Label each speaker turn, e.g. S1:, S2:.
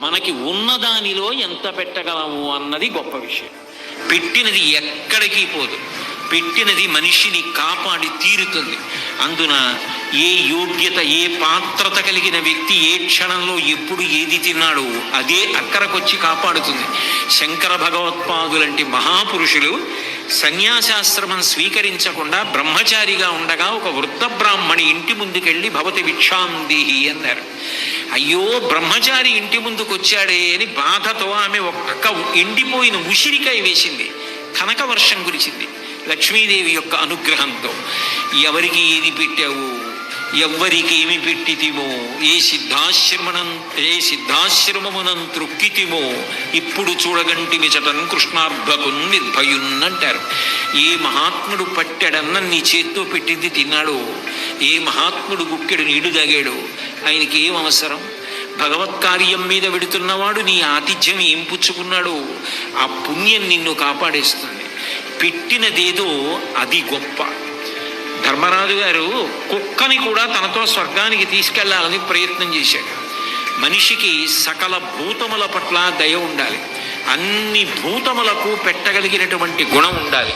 S1: మనకి ఉన్నదానిలో ఎంత పెట్టగలము అన్నది గొప్ప విషయం. పెట్టినది ఎక్కడికి పోదు. పెట్టినది మనిషిని కాపాడి తీరుతుంది. అందున ఏ యోగ్యత ఏ పాత్రత కలిగిన వ్యక్తి ఏ క్షణంలో ఎప్పుడు ఏది తిన్నాడో అదే అక్కరకొచ్చి కాపాడుతుంది. శంకర భగవత్పాదులంటి మహాపురుషులు సన్యాసాశ్రమం స్వీకరించకుండా బ్రహ్మచారిగా ఉండగా ఒక వృద్ధ బ్రాహ్మణి ఇంటి ముందుకెళ్ళి భవతి భిక్షాందేహి అన్నారు. అయ్యో బ్రహ్మచారి ఇంటి ముందుకు వచ్చాడే అని బాధతో ఆమె ఒక్క ఎండిపోయిన ఉసిరికాయ వేసింది. కనక వర్షం కురిచింది లక్ష్మీదేవి యొక్క అనుగ్రహంతో. ఎవరికి ఏది పెట్టావు? ఎవ్వరికి ఏమి పెట్టితిమో ఏ సిద్ధాశ్రమనం ఏ సిద్ధాశ్రమమునం త్రొక్కితిమో ఇప్పుడు చూడగంటి మిచటం కృష్ణార్భకున్ నిర్భయున్నంటారు. ఏ మహాత్ముడు పట్టెడన్న నీ చేత్తో పెట్టింది తిన్నాడో ఏ మహాత్ముడు గుక్కెడు నీడు తాగాడో ఆయనకి ఏం అవసరం? భగవత్ కార్యం మీద వెడుతున్నవాడు నీ ఆతిథ్యం ఏం పుచ్చుకున్నాడో ఆ పుణ్యం నిన్ను కాపాడేస్తుంది. పెట్టినదేదో అది గొప్ప. ధర్మరాజు గారు కుక్కని కూడా తనతో స్వర్గానికి తీసుకెళ్ళాలని ప్రయత్నం చేశాడు. మనిషికి సకల భూతముల పట్ల దయ ఉండాలి. అన్ని భూతములకు పెట్టగలిగినటువంటి గుణం ఉండాలి.